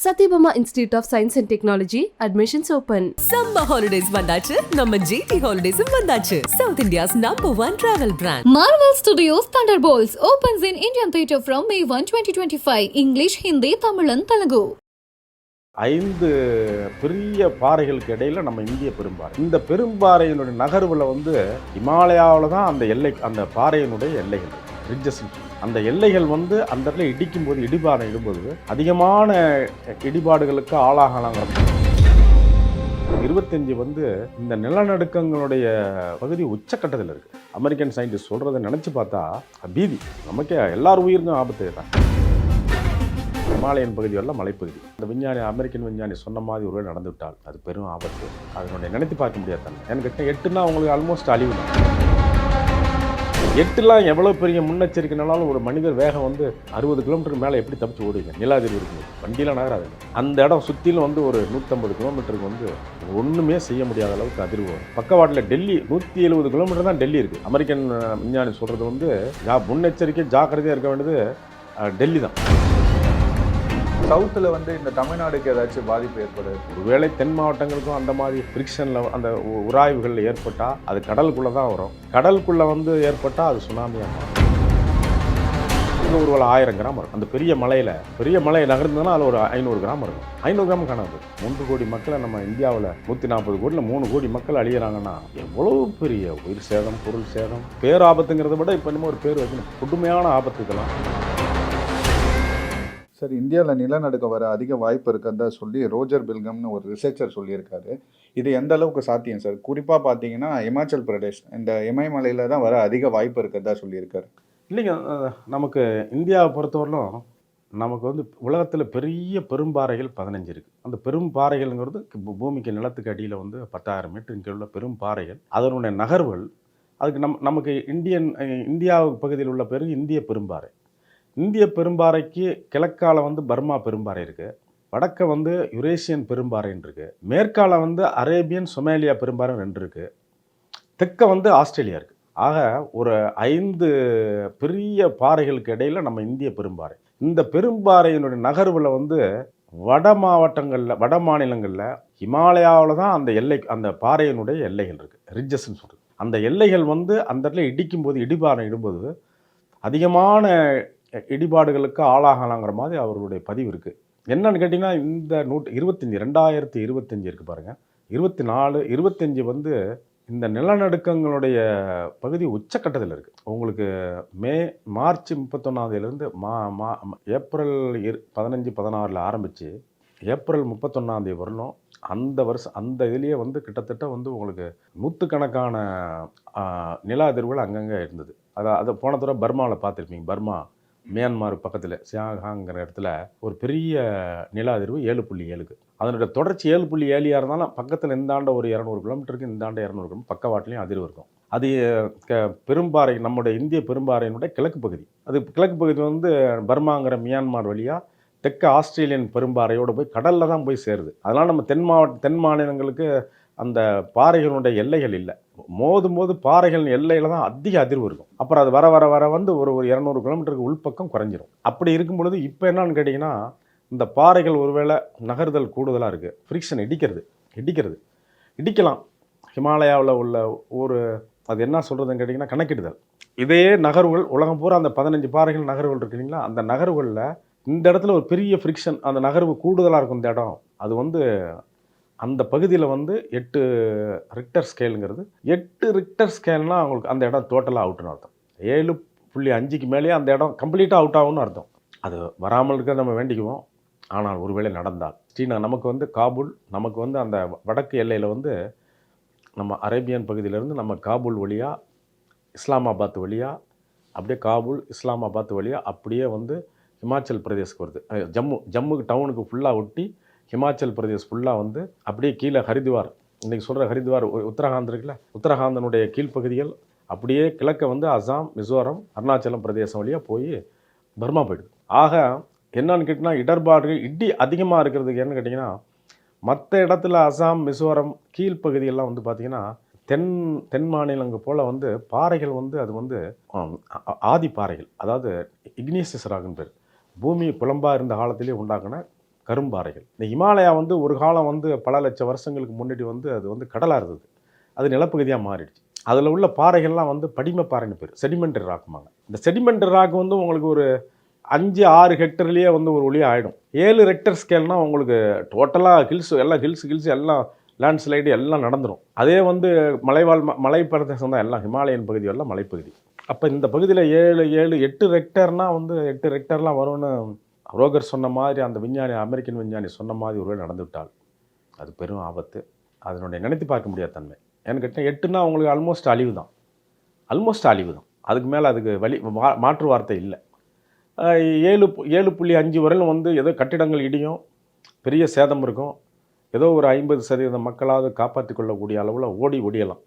Satyabama Institute of Science and Technology, admissions open. Summer holidays வந்தாச்சு நம்ம GT ஹாலிடேஸும் வந்தாச்சு south India's number one travel brand Marvel Studios Thunderbolts opens in Indian theatre from May 1, 2025. English, Hindi, Tamil and Telugu. ஐந்து பெரிய பாறைகளுக்கு இடையில நம்ம இந்திய பெரும்பாறை இந்த பெரும்பாறையினுடைய நகர்வுல வந்து இமாலயாவில் தான் அந்த எல்லை அந்த பாறையினுடைய எல்லைகள் ரிட்ஜஸ் அந்த எல்லைகள் வந்து அந்த இடத்துல இடிக்கும் போது இடிபாடு இடும்போது அதிகமான இடிபாடுகளுக்கு ஆளாகலாங்கிற இருபத்தஞ்சு வந்து இந்த நிலநடுக்கங்களுடைய பகுதி உச்சக்கட்டத்தில் இருக்கு. அமெரிக்கன் சயின்டிஸ்ட் சொல்கிறத நினைச்சு பார்த்தா பீதி. நமக்கே எல்லார் உயிருக்கும் ஆபத்து தான். ஹிமாலயன் பகுதி மலைப்பகுதி. அந்த விஞ்ஞானி அமெரிக்கன் விஞ்ஞானி சொன்ன மாதிரி ஒருவே நடந்துவிட்டால் அது பெரும் ஆபத்து. அதனுடைய நினைத்து பார்க்க முடியாது தானே. எனக்கு எட்டுன்னா அவங்களுக்கு ஆல்மோஸ்ட் அழிவு தான். எட்டுலாம் எவ்வளோ பெரிய முன்னெச்சரிக்கைனாலும் ஒரு மனிதர் வேகம் வந்து அறுபது கிலோமீட்டருக்கு மேலே எப்படி தப்பிச்சு ஓடுவீங்க? நிலாதிரி இருக்குது வண்டியெலாம் நகராது. அந்த இடம் சுற்றிலும் வந்து ஒரு நூற்றம்பது கிலோமீட்டருக்கு வந்து ஒன்றுமே செய்ய முடியாத அளவுக்கு அதிர்வு வரும். பக்கவாட்டில் டெல்லி நூற்றி எழுபது கிலோமீட்டர் தான் டெல்லி இருக்குது அமெரிக்கன் விஞ்ஞானி சொல்கிறது வந்து ஜா முன்னெச்சரிக்கை ஜாக்கிரதையாக இருக்க வேண்டியது டெல்லி தான். சவுத்தில் வந்து இந்த தமிழ்நாடுக்கு ஏதாச்சும் பாதிப்பு ஏற்படுது? ஒருவேளை தென் மாவட்டங்களுக்கும் அந்த மாதிரி ஃப்ரிக்ஷனில் அந்த உராய்வுகள் ஏற்பட்டால் அது கடலுக்குள்ளே தான் வரும். கடலுக்குள்ளே வந்து ஏற்பட்டால் அது சுனாமியாக மாறும். இங்கே ஒரு ஆயிரம் கிராம் இருக்கும். அந்த பெரிய மலையில் பெரிய மலை நகர்ந்ததுன்னா அதில் ஒரு ஐநூறு கிராம் இருக்கும். ஐநூறு கிராம் காணாது. மூன்று கோடி மக்களை நம்ம இந்தியாவில் நூற்றி நாற்பது கோடியில் மூணு கோடி மக்கள் அழியிறாங்கன்னா எவ்வளோ பெரிய உயிர் சேதம் பொருள் சேதம் பேராபத்துங்கிறத விட இப்போ இன்னமும் ஒரு பேர் வைக்கணும் கொடுமையான ஆபத்துக்கெல்லாம். சார் இந்தியாவில் நிலநடுக்கம் வர அதிக வாய்ப்பு இருக்கிறதா சொல்லி ரோஜர் பில்கம்னு ஒரு ரிசர்ச்சர் சொல்லியிருக்காரு. இது எந்த அளவுக்கு சாத்தியம் சார்? குறிப்பாக பார்த்தீங்கன்னா இமாச்சல் பிரதேஷ் இந்த இமயமலையில் தான் வர அதிக வாய்ப்பு இருக்கிறதா சொல்லியிருக்காரு. இல்லைங்க நமக்கு இந்தியாவை பொறுத்தவரையிலும் நமக்கு வந்து உலகத்தில் பெரிய பெரும்பாறைகள் பதினஞ்சு இருக்குது அந்த பெரும் பாறைகள்ங்கிறது பூமிக்கு நிலத்துக்கு அடியில் வந்து பத்தாயிரம் மீட்டருக்கு கீழே உள்ள பெரும் பாறைகள் அதனுடைய நகர்வுகள் அதுக்கு நம் நமக்கு இந்தியன் இந்தியா பகுதியில் உள்ள பெரு இந்திய பெரும்பாறை. இந்திய பெரும்பாறைக்கு கிழக்கால வந்து பர்மா பெரும்பாறை இருக்குது வடக்க வந்து யுரேசியன் பெரும்பாறைன்னு இருக்குது மேற்கால வந்து அரேபியன் சொமேலியா பெரும்பாறை ரெண்டு இருக்குது தெற்க வந்து ஆஸ்திரேலியா இருக்குது ஆக ஒரு ஐந்து பெரிய பாறைகளுக்கு இடையில் நம்ம இந்திய பெரும்பாறை. இந்த பெரும்பாறையினுடைய நகர்வில் வந்து வட மாவட்டங்களில் வட மாநிலங்களில் ஹிமாலயாவில் தான் அந்த எல்லை அந்த பாறையினுடைய எல்லைகள் இருக்குது ரிட்ஜஸ்ன்னு சொல்கிறது அந்த எல்லைகள் வந்து அந்த இடத்துல இடிக்கும் போது இடிபாறை இடும்போது அதிகமான இடிபாடுகளுக்கு ஆளாகலாங்கிற மாதிரி அவர்களுடைய பதிவு இருக்குது என்னன்னு கேட்டிங்கன்னா இந்த நூற்று இருபத்தஞ்சி ரெண்டாயிரத்தி இருபத்தஞ்சி இருக்குது பாருங்கள் இருபத்தி நாலு இருபத்தஞ்சி வந்து இந்த நிலநடுக்கங்களுடைய பகுதி உச்சக்கட்டத்தில் இருக்குது உங்களுக்கு மே மார்ச் முப்பத்தொன்னாந்தேதியிலேருந்து மா மா ஏப்ரல் இரு பதினஞ்சு பதினாறில் ஆரம்பித்து ஏப்ரல் முப்பத்தொன்னாந்தேதி வரணும். அந்த வருஷம் அந்த இதுலேயே வந்து கிட்டத்தட்ட வந்து உங்களுக்கு நூற்றுக்கணக்கான நில அதிர்வுகள் அங்கங்கே இருந்தது. அதை அதை போன தடவை பர்மாவில் பார்த்துருப்பீங்க பர்மா. மியான்மார் பக்கத்தில் சியாங்காங்கிற இடத்துல ஒரு பெரிய நில அதிர்வு ஏழு புள்ளி ஏழுக்கு. அதனுடைய தொடர்ச்சி ஏழு புள்ளி ஏழியாக இருந்தாலும் பக்கத்தில் இந்தாண்ட ஒரு இரநூறு கிலோமீட்டருக்கு இந்தாண்ட இரநூறு கிலோமீட்டர் பக்கவாட்டிலையும் அதிர்வு இருக்கும். அது க பெரும்பாறை நம்முடைய இந்திய பெரும்பாறையினுடைய கிழக்கு பகுதி. அது கிழக்கு பகுதி வந்து பர்மாங்கிற மியான்மார் வழியாக தெற்கு ஆஸ்திரேலியன் பெரும்பாறையோடு போய் கடலில் தான் போய் சேருது. அதனால் நம்ம தென் மாவட்ட தென் மாநிலங்களுக்கு அந்த பாறைகளுடைய எல்லைகள் இல்லை. மோதும் போது பாறைகள் எல்லையில் தான் அதிக அதிர்வு இருக்கும். அப்புறம் அது வர வர வர வந்து ஒரு ஒரு இரநூறு கிலோமீட்டருக்கு உள்பக்கம் குறைஞ்சிரும். அப்படி இருக்கும் பொழுது இப்போ என்னன்னு கேட்டிங்கன்னா இந்த பாறைகள் ஒருவேளை நகர்தல் கூடுதலாக இருக்குது ஃப்ரிக்ஷன் இடிக்கிறது இடிக்கிறது. இடிக்கலாம். ஹிமாலயாவில் உள்ள ஒரு அது என்ன சொல்கிறதுன்னு கேட்டிங்கன்னா கணக்கிடுதல். இதே நகர்வுகள் உலகம் பூரா அந்த பதினஞ்சு பாறைகள் நகர்வுகள் இருக்கு இல்லைங்களா? அந்த நகர்வுகளில் இந்த இடத்துல ஒரு பெரிய ஃப்ரிக்ஷன் அந்த நகர்வு கூடுதலாக இருக்கும் இந்த இடம். அது வந்து அந்த பகுதியில் வந்து எட்டு ரிக்டர் ஸ்கேலுங்கிறது எட்டு ரிக்டர் ஸ்கேல்னால் அவங்களுக்கு அந்த இடம் டோட்டலாக அவுட்டுன்னு அர்த்தம். ஏழு புள்ளி அஞ்சுக்கு மேலேயே அந்த இடம் கம்ப்ளீட்டாக அவுட் ஆகும்னு அர்த்தம். அது வராமல் இருக்க நம்ம வேண்டிக்குவோம். ஆனால் ஒருவேளை நடந்தால். ஸ்ரீநகர் நமக்கு வந்து காபூல் நமக்கு வந்து அந்த வடக்கு எல்லையில் வந்து நம்ம அரேபியன் பகுதியிலேருந்து நம்ம காபூல் வழியாக இஸ்லாமாபாத் வழியாக அப்படியே காபூல் இஸ்லாமாபாத் வழியாக அப்படியே வந்து ஹிமாச்சல் பிரதேஷ்க்கு வருது. ஜம்மு ஜம்முக்கு டவுனுக்கு ஃபுல்லாக ஒட்டி ஹிமாச்சல் பிரதேஷ் ஃபுல்லாக வந்து அப்படியே கீழே ஹரித்வார். இன்றைக்கி சொல்கிற ஹரித்வார் உ- உத்தரகாண்ட் இருக்குல்ல? உத்தரகாந்தனுடைய கீழ்ப்பகுதிகள் அப்படியே கிழக்க வந்து அசாம் மிசோரம் அருணாச்சலம் பிரதேசம் வழியாக போய் பர்மா போயிடுது. ஆக என்னன்னு கேட்டிங்கன்னா இடர்பாடுகள் இடி அதிகமாக இருக்கிறதுக்கு என்னன்னு கேட்டிங்கன்னா மற்ற இடத்துல அசாம் மிசோரம் கீழ்ப்பகுதியெல்லாம் வந்து பார்த்திங்கன்னா தென் தென் மாநிலங்க போல் வந்து பாறைகள் வந்து அது வந்து ஆதி பாறைகள். அதாவது இக்னீசியஸ் ராகுன்னு பேர். பூமி புலம்பாக இருந்த காலத்திலே உண்டாக்கின கரும்பாறைகள். இந்த ஹிமாலயா வந்து ஒரு காலம் வந்து பல லட்சம் வருஷங்களுக்கு முன்னாடி வந்து அது வந்து கடலாக இருந்தது. அது நிலப்பகுதியாக மாறிடுச்சு. அதில் உள்ள பாறைகள்லாம் வந்து படிம பாறைன்னு பேர். செடிமெண்டரி ராக்குமாங்க இந்த செடிமெண்டரி ராக் வந்து உங்களுக்கு ஒரு அஞ்சு ஆறு ஹெக்டர்லேயே வந்து ஒரு ஒளியாக ஆகிடும் ஏழு ரெக்டர் ஸ்கேல்னால் உங்களுக்கு டோட்டலாக ஹில்ஸ் எல்லாம் ஹில்ஸ் ஹில்ஸ் எல்லாம் லேண்ட்ஸ்லைடு எல்லாம் நடந்துடும் அதே வந்து மலைவாழ் ம- மலை பிரதேசம் தான் எல்லாம் ஹிமாலயன் பகுதி எல்லாம் மலைப்பகுதி. அப்போ இந்த பகுதியில் ஏழு ஏழு எட்டு ரெக்டர்னால் வந்து எட்டு ரெக்டர்லாம் வரும்னு ரோகர் சொன்ன மாதிரி அந்த விஞ்ஞானி அமெரிக்கன் விஞ்ஞானி சொன்ன மாதிரி ஒருவேளை நடந்துவிட்டால் அது பெரும் ஆபத்து. அதனுடைய நினைத்து பார்க்க முடியாத தன்மை. ஏன்னு கேட்டால் எட்டுனா அவங்களுக்கு ஆல்மோஸ்ட் அழிவு தான் ஆல்மோஸ்ட் அழிவு தான் அதுக்கு மேலே அதுக்கு வழி மா- மாற்று வார்த்தை இல்லை. ஏழு பு- ஏழு புள்ளி அஞ்சு வரையிலும் வந்து ஏதோ கட்டிடங்கள் இடியும் பெரிய சேதம் இருக்கும். ஏதோ ஒரு ஐம்பது சதவீதம் மக்களாவது காப்பாற்றி கொள்ளக்கூடிய அளவில் ஓடி ஒடியலாம்.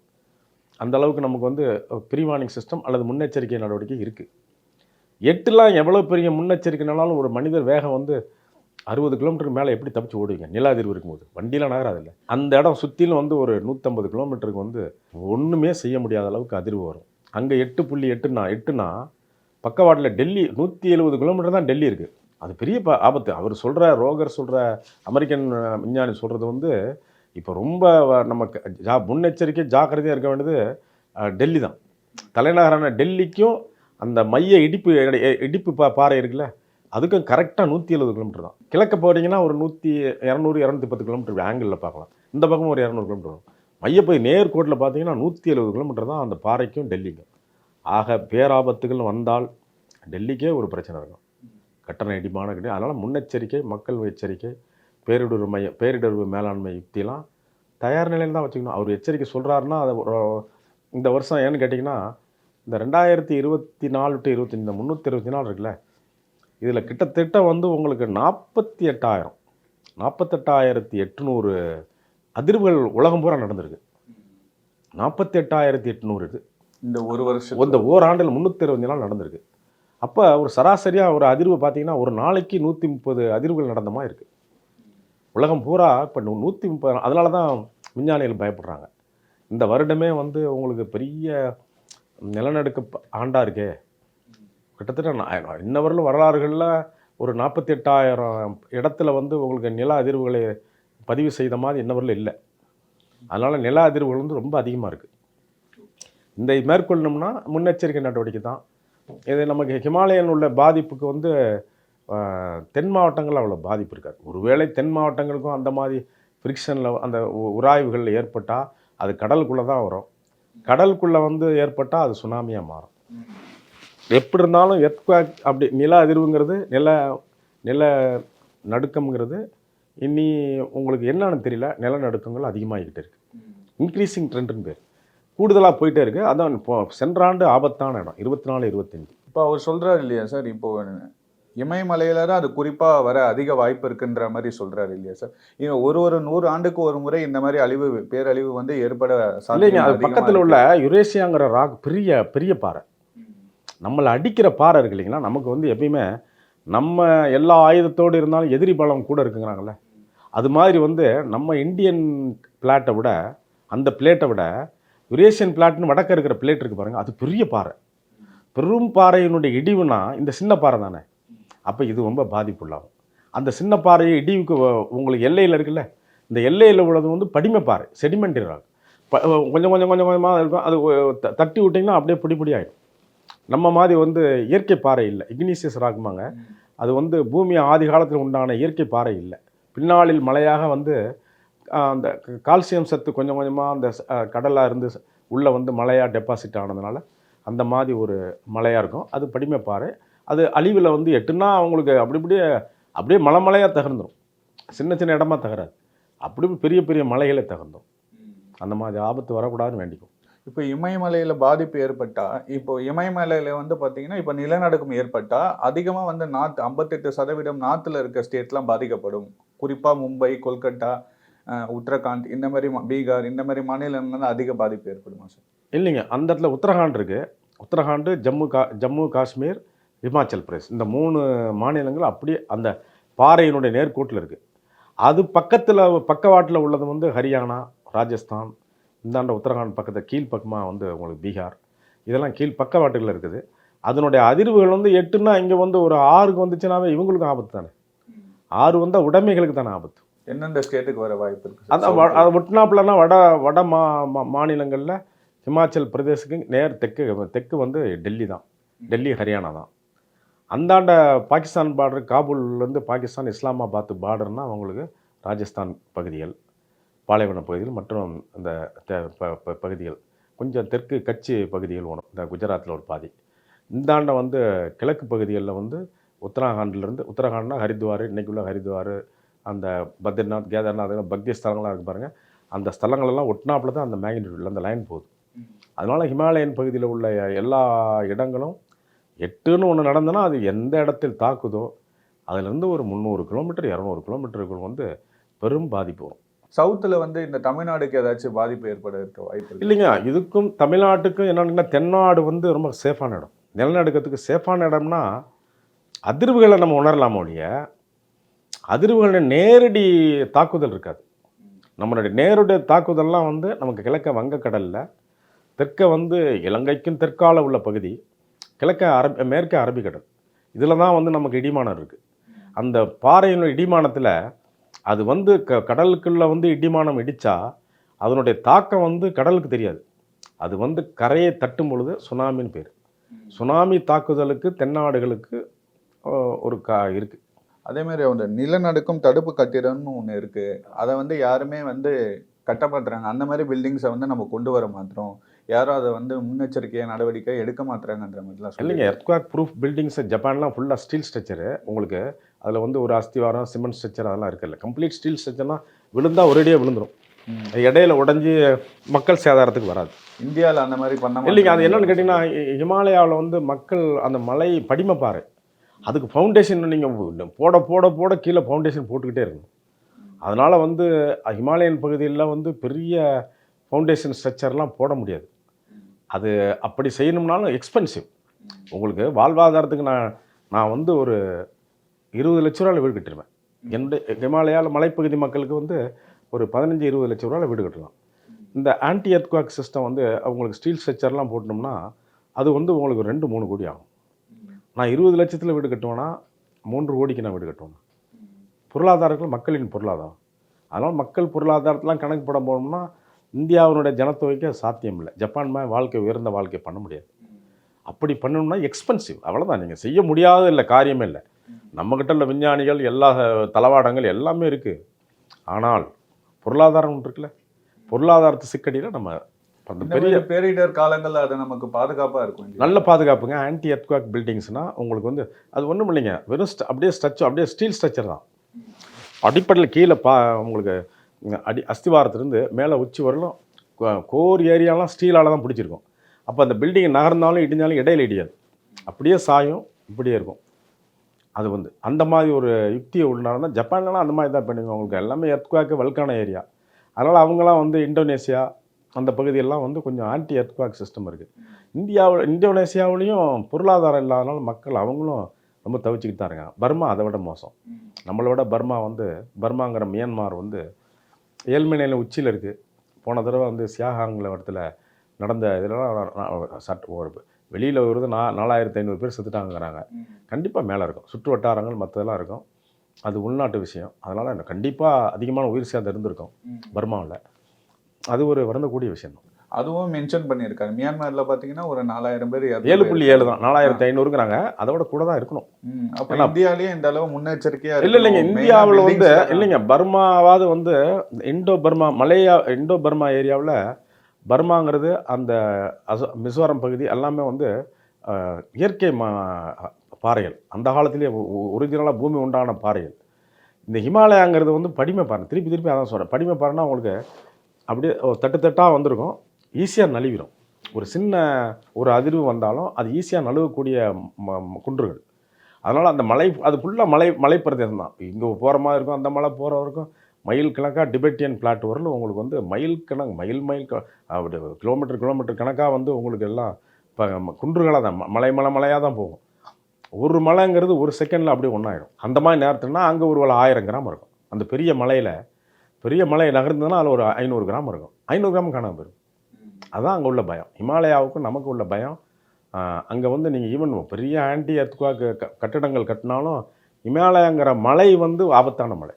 அந்த அளவுக்கு நமக்கு வந்து ப்ரீவார்னிங் சிஸ்டம் அல்லது முன்னெச்சரிக்கை நடவடிக்கை இருக்குது எட்டுலாம் எவ்வளோ பெரிய முன்னெச்சரிக்கைனாலும் ஒரு மனிதர் வேகம் வந்து அறுபது கிலோமீட்டருக்கு மேலே எப்படி தப்பிச்சு ஓடுவீங்க? நிலாதிர்வு இருக்கும்போது. வண்டியில் நகராதில்ல அந்த இடம் சுற்றிலும் வந்து ஒரு நூற்றம்பது கிலோமீட்டருக்கு வந்து ஒன்றுமே செய்ய முடியாத அளவுக்கு அதிர்வு வரும். அங்கே எட்டு புள்ளி எட்டுனா எட்டுனா பக்கவாட்டில் டெல்லி நூற்றி எழுபது கிலோமீட்டர் தான் டெல்லி இருக்குது அது பெரிய ப ஆபத்து. அவர் சொல்கிற ரோகர் சொல்கிற அமெரிக்கன் விஞ்ஞானி சொல்கிறது வந்து இப்போ ரொம்ப நமக்கு ஜா முன்னெச்சரிக்கை ஜாக்கிரதையாக இருக்க வேண்டியது டெல்லி தான். தலைநகரான டெல்லிக்கும் அந்த மைய இடிப்பு எடை- இடிப்பு பா பாறை இருக்குல்ல அதுக்கும் கரெக்டாக நூற்றி எழுபது கிலோமீட்டர் தான். கிழக்க போகிறீங்கன்னா ஒரு நூற்றி இரநூறு இரநூத்தி பத்து கிலோமீட்டர் ஆங்கிளில் பார்க்கலாம். இந்த பக்கம் ஒரு இரநூறு கிலோமீட்டர் வரும். போய் நேர்கோட்டில் பார்த்தீங்கன்னா நூற்றி எழுபது கிலோமீட்டர் தான் அந்த பாறைக்கும் டெல்லிக்கும். ஆக பேராபத்துகள் வந்தால் டெல்லிக்கே ஒரு பிரச்சனை இருக்கும். கட்டண இடிமான கிடையாது. அதனால் முன்னெச்சரிக்கை மக்கள் எச்சரிக்கை பேரிடர் மைய பேரிடர் மேலாண்மை யுக்திலாம் தயார் நிலையில் தான் வச்சுக்கணும். அவர் எச்சரிக்கை சொல்கிறாருன்னா அதை ஒரு- இந்த வருஷம் ஏன்னு கேட்டிங்கன்னா இந்த ரெண்டாயிரத்தி இருபத்தி நாலு டு இருபத்தஞ்சி இந்த முந்நூற்றி இருபத்தி நாலு இருக்குல்ல இதில் கிட்டத்தட்ட வந்து உங்களுக்கு நாற்பத்தி எட்டாயிரம் நாற்பத்தெட்டாயிரத்தி எட்நூறு அதிர்வுகள் உலகம் பூரா நடந்திருக்கு. நாற்பத்தி எட்டாயிரத்தி எட்நூறு இது. இந்த ஒரு வருஷம் இந்த ஓராண்டில் முந்நூற்றி இருபது நாள் நடந்திருக்கு. அப்போ ஒரு சராசரியாக ஒரு அதிர்வு பார்த்தீங்கன்னா ஒரு நாளைக்கு நூற்றி முப்பது அதிர்வுகள் நடந்த மாதிரி இருக்குது உலகம் பூரா இப்போ நூற்றி முப்பது அதனால தான் விஞ்ஞானிகள் பயப்படுறாங்க. இந்த வருடமே வந்து உங்களுக்கு பெரிய நிலநடுக்க ப- ஆண்டா இருக்கே கிட்டத்தட்ட நான் இன்ன வரலும் வரலாறுகளில் ஒரு நாற்பத்தி எட்டாயிரம் இடத்துல வந்து உங்களுக்கு நில அதிர்வுகளை பதிவு செய்த மாதிரி இன்ன வரலும் இல்லை. அதனால் நில அதிர்வுகள் வந்து ரொம்ப அதிகமாக இருக்குது இந்த மேற்கொள்ளணும்னா முன்னெச்சரிக்கை நடவடிக்கை தான். இது நமக்கு ஹிமாலயன் உள்ள பாதிப்புக்கு வந்து தென் மாவட்டங்களில் அவ்வளோ பாதிப்பு இருக்காது. ஒருவேளை தென் மாவட்டங்களுக்கும் அந்த மாதிரி ஃப்ரிக்ஷனில் அந்த உ- உராய்வுகள் ஏற்பட்டால் அது கடலுக்குள்ளே தான் வரும். கடலுக்குள்ளே வந்து ஏற்பட்டால் அது சுனாமியாக மாறும். எப்படி இருந்தாலும் எர்த்குவாக் அப்படி நில அதிர்வுங்கிறது நில நில நடுக்கம்ங்கிறது இனி உங்களுக்கு என்னன்னு தெரியல நிலநடுக்கங்கள் அதிகமாகிக்கிட்டு இருக்குது இன்க்ரீசிங் ட்ரெண்டுன்னு பேர். கூடுதலாக போயிட்டே இருக்குது அதான் இப்போ சென்ற ஆண்டு ஆபத்தான இடம் இருபத்தி நாலு இருபத்தஞ்சு இப்போ அவர் சொல்கிறார் இல்லையா சார் இப்போது இமயமலையில தான் அது குறிப்பா வர அதிக வாய்ப்பு இருக்குன்ற மாதிரி சொல்றாரு இல்லையா சார்? இவன் ஒரு ஒரு நூறு ஆண்டுக்கு ஒரு முறை இந்த மாதிரி அழிவு பேரழிவு வந்து ஏற்பட இல்லைங்க அது பக்கத்தில். உள்ள யுரேசியாங்கிற ராக் பெரிய பெரிய பாறை. நம்மளை அடிக்கிற பாறை இருக்கு இல்லைங்களா? நமக்கு வந்து எப்பயுமே நம்ம எல்லா ஆயுதத்தோடு இருந்தாலும் எதிரி பலம் கூட இருக்குங்கிறாங்கல்ல? அது மாதிரி வந்து நம்ம இந்தியன் பிளாட்டை விட அந்த பிளேட்டை விட யுரேஷியன் பிளாட்னு வடக்க இருக்கிற பிளேட் இருக்கு பாருங்க அது பெரிய பாறை. பெரும் பாறையினுடைய இடிவுனா இந்த சின்ன பாறை தானே? அப்போ இது ரொம்ப பாதிப்புள்ளாகும். அந்த சின்ன பாறையை இடிவுக்கு உங்களுக்கு எல்லையில் இருக்குல்ல இந்த எல்லையில் உள்ளது வந்து படிமை செடிமெண்ட் ராக் கொஞ்சம் கொஞ்சம் கொஞ்சம் கொஞ்சமாக இருக்கும். அது த- தட்டி விட்டிங்கன்னா அப்படியே பொடி ஆகிடும் நம்ம மாதிரி வந்து இயற்கை பாறை இல்லை. இக்னீசியஸ் ராக்குமாங்க அது வந்து பூமி ஆதி காலத்தில் உண்டான இயற்கை பாறை இல்லை. பின்னாளில் மழையாக வந்து அந்த கால்சியம் சத்து கொஞ்சம் கொஞ்சமாக அந்த கடலாக இருந்து உள்ளே வந்து மழையாக டெபாசிட் ஆனதுனால அந்த மாதிரி ஒரு மலையாக இருக்கும். அது படிமைப்பாறை அது அழிவில் வந்து எட்டுனா அவங்களுக்கு அப்படி அப்படியே அப்படியே மலை மலையாக தகர்ந்துடும் சின்ன சின்ன இடமா தகராது. அப்படி பெரிய பெரிய மலைகளை தகர்ந்துடும் அந்த மாதிரி ஆபத்து வரக்கூடாதுன்னு வேண்டிக்கும். இப்போ இமயமலையில பாதிப்பு ஏற்பட்டா இப்போ இமயமலையில வந்து பாத்தீங்கன்னா இப்போ நிலநடுக்கம் ஏற்பட்டா அதிகமா வந்து நார்த் ஐம்பத்தெட்டு சதவீதம் நார்த்தில் இருக்க ஸ்டேட்லாம் பாதிக்கப்படும். குறிப்பா மும்பை கொல்கட்டா உத்தரகாண்ட் இந்த மாதிரி பீகார் இந்த மாதிரி மாநிலங்கள்ல தான் அதிக பாதிப்பு ஏற்படுமா சார்? இல்லைங்க அந்த இடத்துல உத்தரகாண்ட் இருக்கு. உத்தரகாண்ட் ஜம்மு கா ஜம்மு காஷ்மீர் இமாச்சல் பிரதேஷ். இந்த மூணு மாநிலங்கள் அப்படியே அந்த பாறையினுடைய நேர்கோட்டில் இருக்குது அது பக்கத்தில் பக்கவாட்டில் உள்ளது வந்து ஹரியானா ராஜஸ்தான் இந்தாண்ட உத்தரகாண்ட் பக்கத்தில் கீழ் பக்கமாக வந்து உங்களுக்கு பீகார். இதெல்லாம் கீழ் பக்கவாட்டுகளில் இருக்குது. அதனுடைய அதிர்வுகள் வந்து எட்டுன்னா இங்கே வந்து ஒரு ஆறுக்கு வந்துச்சுனாவே இவங்களுக்கும் ஆபத்து தானே. ஆறு வந்தால் உடைமைகளுக்கு தானே ஆபத்து. எந்தெந்த ஸ்டேட்டுக்கு வர வாய்ப்பு இருக்கு? அந்த வ- அது ஒட்டினாப்புலன்னா வட வட மா மா- மாநிலங்களில் ஹிமாச்சல் பிரதேசுக்கு நேர் தெற்கு தெற்கு வந்து டெல்லி தான் டெல்லி ஹரியானா தான் அந்தாண்ட பாகிஸ்தான் பார்டர் காபூல்லேருந்து பாகிஸ்தான் இஸ்லாமாபாத் பார்டர்னா அவங்களுக்கு ராஜஸ்தான் பகுதிகள் பாலைவன பகுதிகள் மற்றும் அந்த தெ- ப- ப- பகுதிகள். கொஞ்சம் தெற்கு கட்சி பகுதிகள் வரும் இந்த குஜராத்தில் ஒரு பாதி. இந்தாண்ட வந்து கிழக்கு பகுதிகளில் வந்து உத்தராகண்ட்லேருந்து உத்தராகண்ட்னா ஹரித்வார் இன்னைக்குள்ள ஹரித்வார் அந்த பத்ரிநாத் கேதார்நாத் பக்தி ஸ்தலங்கள்லாம் இருக்கு பாருங்க. அந்த ஸ்தலங்களெல்லாம் ஒட்டினாப்புல தான் அந்த மேக்னிடியூட்ல அந்த லைன் போகுது. அதனால் ஹிமாலயன் பகுதியில் உள்ள எல்லா இடங்களும் எட்டுன்னு ஒன்று நடந்ததுன்னா அது எந்த இடத்தில் தாக்குதோ அதுலேருந்து ஒரு முந்நூறு கிலோமீட்டர் இரநூறு கிலோமீட்டருக்குள் வந்து பெரும் பாதிப்பு வரும். சவுத்துல வந்து இந்த தமிழ்நாடுக்கு ஏதாச்சும் பாதிப்பு ஏற்பட இருக்க? வாய்ப்பு இல்லைங்க இதுக்கும் தமிழ்நாட்டுக்கும் என்னன்னா தென்னாடு வந்து ரொம்ப சேஃபான இடம். நிலநடுக்கத்துக்கு சேஃபான இடம்னா அதிர்வுகளை நம்ம உணரலாமோ ஒழிய அதிர்வுகள நேரடி தாக்குதல் இருக்காது. நம்மளுடைய நேரடி தாக்குதல்லாம் வந்து நமக்கு கிழக்க வங்கக்கடலில் தெற்க வந்து இலங்கைக்கும் தெற்கால உள்ள பகுதி கிழக்க அரபி மேற்க அரபிக்கடல் இதில் தான் வந்து நமக்கு இடிமானம் இருக்குது அந்த பாறையினுடைய இடிமானத்தில் அது வந்து க கடலுக்குள்ளே வந்து இடிமானம் இடித்தா அதனுடைய தாக்கம் வந்து கடலுக்கு தெரியாது. அது வந்து கரையை தட்டும் பொழுது சுனாமின்னு பேர். சுனாமி தாக்குதலுக்கு தென்னாடுகளுக்கு ஒரு கா இருக்குது அதே மாதிரி அந்த நிலநடுக்கம் தடுப்பு கட்டிடம்னு ஒன்று இருக்குது அதை வந்து யாருமே வந்து கட்டப்படுறாங்க அந்த மாதிரி பில்டிங்ஸை வந்து நம்ம கொண்டு வர மாட்டோம். யாரும் அதை வந்து முன்னெச்சரிக்கை நடவடிக்கை எடுக்க மாட்டாங்கன்ற மாதிரிலாம் இல்லைங்க சொல்லி எர்த்குவாக் ப்ரூஃப் பில்டிங்ஸ் ஜப்பான்லாம் ஃபுல்லாக ஸ்டீல் ஸ்ட்ரக்சரு உங்களுக்கு அதில் வந்து ஒரு அஸ்திவாரம் சிமெண்ட் ஸ்ட்ரக்சர் அதெல்லாம் இருக்குல்ல கம்ப்ளீட் ஸ்டீல் ஸ்ட்ரக்சர்னா விழுந்தா ஒரேடியாக விழுந்துரும். இடையில உடைஞ்சு மக்கள் சேதாரத்துக்கு வராது. இந்தியாவில் அந்த மாதிரி பண்ண இல்லைங்க அது. என்னன்னு கேட்டிங்கன்னா ஹிமாலயாவில் வந்து மக்கள் அந்த மலை படிமப்பாறை. அதுக்கு ஃபவுண்டேஷன் நீங்கள் போட போட போட கீழே ஃபவுண்டேஷன் போட்டுக்கிட்டே இருக்கணும். அதனால் வந்து ஹிமாலயன் பகுதியில் வந்து பெரிய ஃபவுண்டேஷன் ஸ்ட்ரக்சர்லாம் போட முடியாது. அது அப்படி செய்யணும்னாலும் எக்ஸ்பென்சிவ் உங்களுக்கு வாழ்வாதாரத்துக்கு நான் நான் வந்து ஒரு இருபது லட்ச ரூபாயில் வீடு கட்டிடுவேன் என்னுடைய ஹிமாலயாவில் மலைப்பகுதி மக்களுக்கு வந்து ஒரு பதினஞ்சு இருபது லட்ச ரூபாயில் வீடு கட்டலாம். இந்த ஆன்டி எர்த்குவாக் சிஸ்டம் வந்து அவங்களுக்கு ஸ்டீல் ஸ்ட்ரக்சர்லாம் போட்டோம்னா அது வந்து உங்களுக்கு ரெண்டு மூணு கோடி ஆகும். நான் இருபது லட்சத்தில் வீடு கட்டுவேன்னா மூன்று கோடிக்கு நான் வீடு கட்டுவேன்? பொருளாதாரங்கள் மக்களின் பொருளாதாரம். அதனால் மக்கள் பொருளாதாரத்தெலாம் கணக்கு போட போனோம்னா இந்தியாவினுடைய ஜனத்தொகைக்கு சாத்தியம் இல்லை ஜப்பான் மாதிரி வாழ்க்கை உயர்ந்த வாழ்க்கை பண்ண முடியாது. அப்படி பண்ணணும்னா எக்ஸ்பென்சிவ் அவ்வளோதான் நீங்கள் செய்ய முடியாத இல்லை காரியமே இல்லை. நம்மக்கிட்ட உள்ள விஞ்ஞானிகள் எல்லா தளவாடங்கள் எல்லாமே இருக்குது ஆனால் பொருளாதாரம் ஒன்று இருக்குல்ல? பொருளாதாரத்து சிக்கடியில் நம்ம அந்த பெரிய பேரிடர் காலங்கள்ல அது நமக்கு பாதுகாப்பா இருக்கும். நல்ல பாதுகாப்புங்க. ஆன்டி எர்த்குவாக் பில்டிங்ஸ்னால் உங்களுக்கு வந்து அது ஒன்றும் இல்லைங்க வெறும் அப்படியே ஸ்ட்ரக்சர் அப்படியே ஸ்டீல் ஸ்ட்ரக்சர் தான். அடிப்படையில் கீழே பா உங்களுக்கு அடி அஸ்திவாரத்துலேருந்து மேலே உச்சி வரலும் கோ- கோர் ஏரியாலாம் ஸ்டீலால் தான் பிடிச்சிருக்கும். அப்போ அந்த பில்டிங் நகர்ந்தாலும் இடிஞ்சாலும் இடையில இடியாது. அப்படியே சாயும் இப்படியே இருக்கும். அது வந்து அந்த மாதிரி ஒரு யுக்தியை உள்ளனால தான் ஜப்பான்லாம் அந்த மாதிரி தான் பண்ணுவாங்க அவங்களுக்கு எல்லாமே எர்த்குவாக்கு வல்கான ஏரியா அதனால் அவங்களாம் வந்து இந்தோனேசியா அந்த பகுதியெல்லாம் வந்து கொஞ்சம் ஆன்டி எர்த்குவாக் சிஸ்டம் இருக்குது இந்தியாவில் இந்தோனேசியாவிலையும் பொருளாதாரம் இல்லாதனால மக்கள் அவங்களும் ரொம்ப தவிச்சுக்கிட்டு தான் இருக்காங்க. பர்மா அதை விட மோசம். நம்மளை விட பர்மா வந்து பர்மாங்கிற மியான்மார் வந்து ஏழ்மையில உச்சியில் இருக்குது போன தடவை வந்து சியாகாங்கில் இடத்துல நடந்த இதெல்லாம் ஒரு வெளியில் வருது நா நாலாயிரத்தி ஐநூறு பேர் செத்துட்டாங்கங்கிறாங்க. கண்டிப்பாக மேலே இருக்கும். சுற்று வட்டாரங்கள் மற்றதெல்லாம் இருக்கும். அது உள்நாட்டு விஷயம். அதனால் கண்டிப்பாக அதிகமான உயிர் சேதம் இருந்திருக்கும் பர்மாவில். அது ஒரு வருந்தக்கூடிய விஷயம் தான் அதுவும் மென்ஷன் பண்ணியிருக்காரு. மியான்மர்ல பாத்தீங்கன்னா ஒரு நாலாயிரம் பேர் ஏழு புள்ளி ஏழு தான். நாலாயிரத்தி ஐநூறுங்கிறாங்க அதை விட கூட தான் இருக்கணும். அப்ப இந்தியாலயே இந்த அளவு முன்னெச்சரிக்கையா இல்லை இல்லைங்க. இந்தியாவில் வந்து இல்லைங்க. பர்மாவாவது வந்து Indo Burma Malaya Indo Burma ஏரியாவில் பர்மாங்கிறது அந்த அச மிசோரம் பகுதி எல்லாமே வந்து இயற்கை மா பாறைகள். அந்த காலத்திலேயே ஒரிஜினலாக பூமி உண்டான பாறைகள். இந்த ஹிமாலயாங்கிறது வந்து படிமை பாறை. திருப்பி திருப்பி அதான் சொல்கிறேன் படிமை பாறைனா உங்களுக்கு அப்படியே தட்டு தட்டாக வந்திருக்கும். ஈஸியாக நழுவிடும். ஒரு சின்ன ஒரு அதிர்வு வந்தாலும் அது ஈஸியாக நழுவக்கூடிய ம- குன்றுகள். அதனால் அந்த மலை அது ஃபுல்லாக மலை மலைப்பிரதேசம் தான். இங்கே போகிற மாதிரி இருக்கும் அந்த மலை போகிற வரைக்கும். மயில் கணக்காக டிபெட்டியன் பிளாட் வரலும் உங்களுக்கு வந்து மயில் கணக்கு மயில் மைல் க- அப்படி கிலோமீட்டர் கிலோமீட்டர் கணக்காக வந்து உங்களுக்கு எல்லாம் இப்போ குன்றுகளாக தான் ம- மலை மலை மலையாக தான் போகும். ஒரு மலைங்கிறது ஒரு செகண்டில் அப்படியே ஒன்றாயிடும் அந்த மாதிரி நேரத்துலனா அங்கே ஒரு வேலை ஆயிரம் கிராம் இருக்கும். அந்த பெரிய மலையில் பெரிய மலை நகர்ந்ததுன்னா அதில் ஒரு ஐநூறு கிராம் இருக்கும். ஐநூறு கிராம் காணாமல் போயிடும். அதான் அங்கே உள்ள பயம். ஹிமாலயாவுக்கும் நமக்கு உள்ள பயம். அங்கே வந்து நீங்கள் ஈவன் பெரிய ஆன்டி எர்த்குவாக் கட்டிடங்கள் கட்டினாலும் இமாலயங்கிற மலை வந்து ஆபத்தான மலை.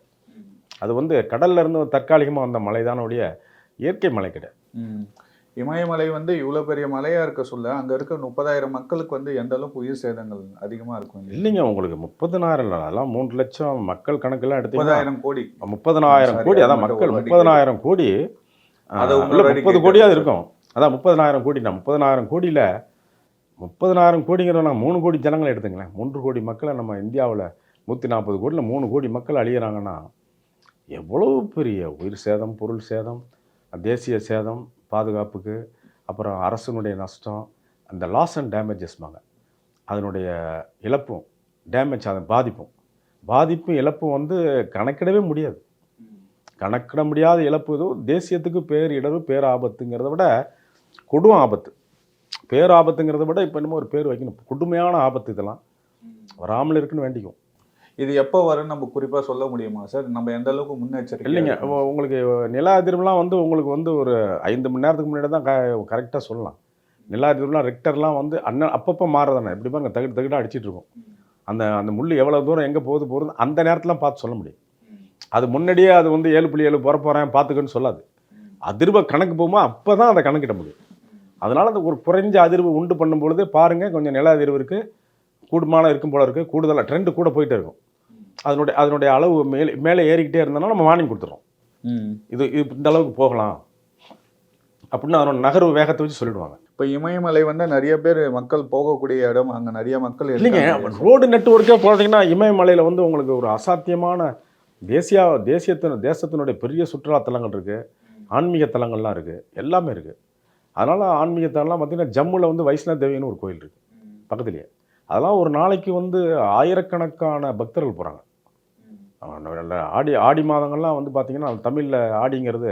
அது வந்து கடல்ல இருந்து தற்காலிகமாக வந்த மலை தானே ஒழிய இயற்கை மலை கிடையாது. இமயமலை வந்து இவ்வளோ பெரிய மலையா இருக்க சொல்ல அங்க இருக்க முப்பதாயிரம் மக்களுக்கு வந்து எந்த அளவுக்கு உயிர் சேதங்கள் அதிகமா இருக்கும்? இல்லைங்க உங்களுக்கு முப்பதனாயிரம் அதெல்லாம் மூன்று லட்சம் மக்கள் கணக்கெல்லாம் எடுத்தீங்கன்னா முப்பதாயிரம் கோடி. முப்பதாயிரம் Sorry, கோடி அது அதான் மக்கள் முப்பதனாயிரம் கோடி. அது முப்பது கேட்டேன் இருக்கும். அதான் முப்பதனாயிரம் கோடி நான் முப்பதனாயிரம் கோடியில் முப்பதனாயிரம் கோடிங்கிற மூணு கோடி ஜனங்களை எடுத்துங்களேன். மூன்று கோடி மக்களை நம்ம இந்தியாவில் நூற்றி நாற்பது கோடியில் மூணு கோடி மக்கள் அழியிறாங்கன்னா எவ்வளோ பெரிய உயிர் சேதம் பொருள் சேதம் தேசிய சேதம் பாதுகாப்புக்கு அப்புறம் அரசனுடைய நஷ்டம் அந்த லாஸ் அண்ட் டேமேஜஸ்மாங்க அதனுடைய இழப்பும் டேமேஜ் அதன் பாதிப்பும். பாதிப்பும் இழப்பும் வந்து கணக்கிடவே முடியாது. கணக்கிட முடியாத இழப்பு எதுவும் தேசியத்துக்கு பேர் பேராபத்துங்கிறத விட கொடும் ஆபத்து. பேராபத்துங்கிறத விட இப்போ என்னமோ ஒரு பேர் வைக்கணும். கொடுமையான ஆபத்து இதெல்லாம். வராமல் இருக்குன்னு வேண்டிக்கும். இது எப்போ வரும்னு நம்ம குறிப்பா சொல்ல முடியுமா சார்? நம்ம எந்த அளவுக்கு முன்னெச்சரிக்கை இல்லைங்க. உங்களுக்கு நில அதிர்வுலாம் வந்து உங்களுக்கு வந்து ஒரு ஐந்து மணி நேரத்துக்கு முன்னாடி தான் க கரெக்டாக சொல்லலாம். நில அதிர்வுலாம் ரெக்டர்லாம் வந்து அண்ணன் அப்பப்போ மாறுதானே எப்படி பாருங்க தகுடு தகுடாக அடிச்சிட்டு இருக்கும். அந்த அந்த முள் எவ்வளோ தூரம் எங்கே போகுது போகிறது அந்த நேரத்தில் பார்த்து சொல்ல முடியும். அது முன்னாடியே அது வந்து ஏழு புள்ளி ஏழு போகிற போகிறேன் பார்த்துக்கன்னு சொல்லாது. அதிர்வை கணக்கு போகுமா அப்போ தான் அதை கணக்கிட முடியும். அதனால் அந்த ஒரு குறைஞ்ச அதிர்வு உண்டு பண்ணும் பொழுது பாருங்கள் கொஞ்சம் நில அதிர்வு இருக்குது கூடுமான இருக்கும் போல இருக்குது கூடுதலாக ட்ரெண்டு கூட போயிட்டே இருக்கும். அதனுடைய அதனுடைய அளவு மேலே மேலே ஏறிக்கிட்டே இருந்தோம்னா நம்ம வார்னிங் கொடுத்துறோம். ம். இது இது இந்த அளவுக்கு போகலாம். அப்படின்னு அதனோட நகர்வு வேகத்தை வச்சு சொல்லிடுவாங்க. இப்போ இமயமலை வந்து நிறைய பேர் மக்கள் போகக்கூடிய இடம் அங்க நிறைய மக்கள் இல்லைங்க. ரோடு நெட்ஒர்க்கே போனீங்கன்னா இமயமலையில் வந்து உங்களுக்கு ஒரு அசாத்தியமான தேசிய தேசியத்தின் தேசத்தினுடைய பெரிய சுற்றுலா தலங்கள் இருக்குது ஆன்மீக தலங்கள்லாம் இருக்குது எல்லாமே இருக்குது அதனால் ஆன்மீக தலம்லாம் பார்த்தீங்கன்னா ஜம்முல வந்து வைஷ்ணவ தேவின்னு ஒரு கோயில் இருக்குது பக்கத்துலேயே. அதெல்லாம் ஒரு நாளைக்கு வந்து ஆயிரக்கணக்கான பக்தர்கள் போகிறாங்க ஆடி ஆடி மாதங்கள்லாம் வந்து பார்த்திங்கன்னா தமிழில் ஆடிங்கிறது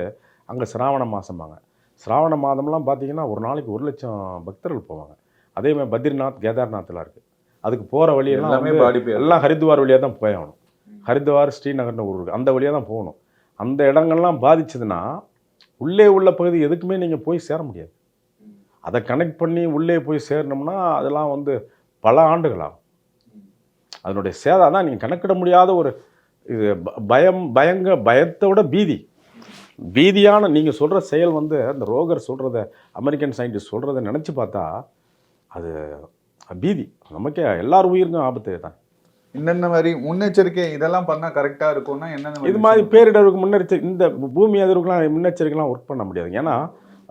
அங்கே சிராவண மாதம்பாங்க சிராவண மாதம்லாம் பார்த்தீங்கன்னா ஒரு நாளைக்கு ஒரு லட்சம் பக்தர்கள் போவாங்க. அதே மாதிரி பத்ரிநாத் கேதார்நாத்லாம் இருக்குது அதுக்கு போகிற வழியெல்லாம். எல்லாம் ஹரித்வார் வழியாக தான் போயாகணும். ஹரித்வார் ஸ்ரீநகர்னு ஊர் இருக்குது அந்த வழியாக தான் போகணும். அந்த இடங்கள்லாம் பாதிச்சதுன்னா உள்ளே உள்ள பகுதி எதுக்குமே நீங்கள் போய் சேர முடியாது. அதை கனெக்ட் பண்ணி உள்ளே போய் சேரணும்னா அதெல்லாம் வந்து பல ஆண்டுகளாகும் அதனுடைய சேதம் தான் நீங்கள் கணக்கிட முடியாத ஒரு இது ப- பயம் பயங்க பயத்தோட பீதி. பீதியான நீங்கள் சொல்கிற செயல் வந்து அந்த ரோகர் சொல்கிறத அமெரிக்கன் சயின்டிஸ்ட் சொல்கிறத நினச்சி பார்த்தா அது பீதி. நமக்கே எல்லார் உயிருக்கும் ஆபத்து தான் என்னென்ன மாதிரி முன்னெச்சரிக்கை இதெல்லாம் பண்ணா கரெக்டா இருக்கும்னா என்னென்ன இது மாதிரி பேரிடருக்கு முன்னெச்சரிக்கை இந்த பூமி அதிர்வுக்கெலாம் முன்னெச்சரிக்கைலாம் ஒர்க் பண்ண முடியாது. ஏன்னா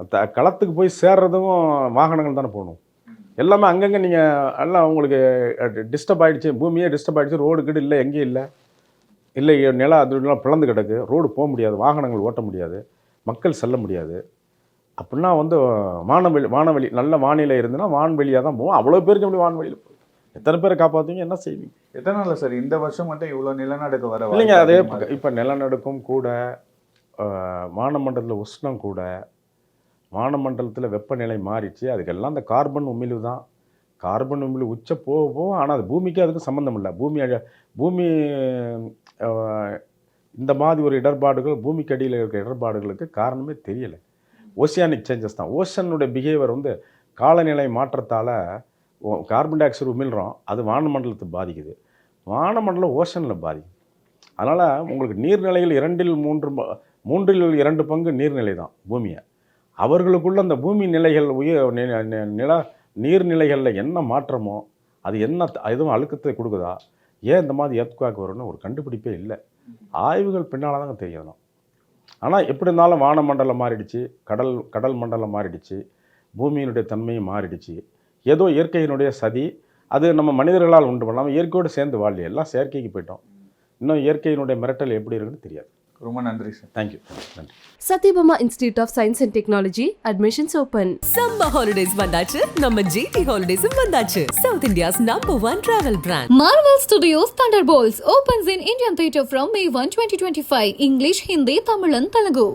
த- களத்துக்கு போய் சேர்றதும் வாகனங்கள் தானே போகணும் எல்லாமே அங்கங்கே நீங்கள் எல்லாம் உங்களுக்கு டிஸ்டர்ப் ஆயிடுச்சு பூமியே டிஸ்டர்ப் ஆயிடுச்சு ரோடு கீடு இல்லை எங்கேயும் இல்லை. இல்லை நில அதுலாம் பிளந்து கிடக்கு ரோடு போக முடியாது வாகனங்கள் ஓட்ட முடியாது மக்கள் செல்ல முடியாது. அப்படின்னா வந்து வானவெளி வானவெளி நல்ல வானிலை இருந்துன்னா வான்வெளியாக தான் போகும் அவ்வளோ பேருக்கு எப்படி வான்வெளியில் எத்தனை பேரை காப்பாற்றுவீங்க என்ன செய்வீங்க? எதனால சார்? இந்த வருஷம் மட்டும் இவ்வளவு நிலநடுக்கம் வர இல்லைங்க அதே? இப்போ நிலநடுக்கம் கூட வானமண்டலத்தில் உஷ்ணம் கூட வானமண்டலத்தில் வெப்பநிலை மாறிச்சு அதுக்கெல்லாம் அந்த கார்பன் உமிழ்வு தான். கார்பன் உமிழ்வு உச்ச போக போக ஆனால் அது பூமிக்கு அதுக்கு சம்மந்தம் இல்லை. பூமி பூமி இந்த மாதிரி ஒரு இடர்பாடுகள் பூமிக்கு அடியில் இருக்கிற இடர்பாடுகளுக்கு காரணமே தெரியலை. ஓசியானிக் சேஞ்சஸ் தான். ஓஷனுடைய பிஹேவியர் வந்து காலநிலை மாற்றத்தால் கார்பன் டை ஆக்சைடு உமிழ்கிறோம் அது வானமண்டலத்தை பாதிக்குது. வானமண்டலம் ஓஷனில் பாதிக்குது. அதனால் உங்களுக்கு நீர்நிலைகள் இரண்டில் மூன்று மூன்றில் இரண்டு பங்கு நீர்நிலை தான் பூமியை. அவர்களுக்குள்ள அந்த பூமி நிலைகள் உயிர் நில நீர்நிலைகளில் என்ன மாற்றமோ அது என்ன த- எதுவும் அழுக்கத்தை கொடுக்குதா ஏன் இந்த மாதிரி எர்த்குவாக் வரும்னு ஒரு கண்டுபிடிப்பே இல்லை. ஆய்வுகள் பின்னால் தாங்க தெரியணும். ஆனால் எப்படி இருந்தாலும் வானமண்டலம் மாறிடுச்சு கடல் கடல் மண்டலம் மாறிடுச்சு பூமியினுடைய தன்மையும் மாறிடுச்சு. ஏதோ இயற்கையினுடைய சதி அது நம்ம மனிதர்களால் உண்டு பண்ணாமல் இயற்கையோடு சேர்ந்து வாழல எல்லாம் செயற்கைக்கு போயிட்டோம். இன்னும் இயற்கையினுடைய மிரட்டல் எப்படி இருக்குன்னு தெரியாது. ரொம்ப நன்றி சார். தேங்க்யூ நன்றி Satyabama Institute of Science and Technology, admissions open. Summer holidays வந்தாச்சு நம்ம ஜிடி ஹாலிடேஸும் வந்தாச்சு. South India's number one travel brand Marvel Studios Thunderbolts opens in Indian theatre from May 1, 2025. English, Hindi, Tamil and Telugu.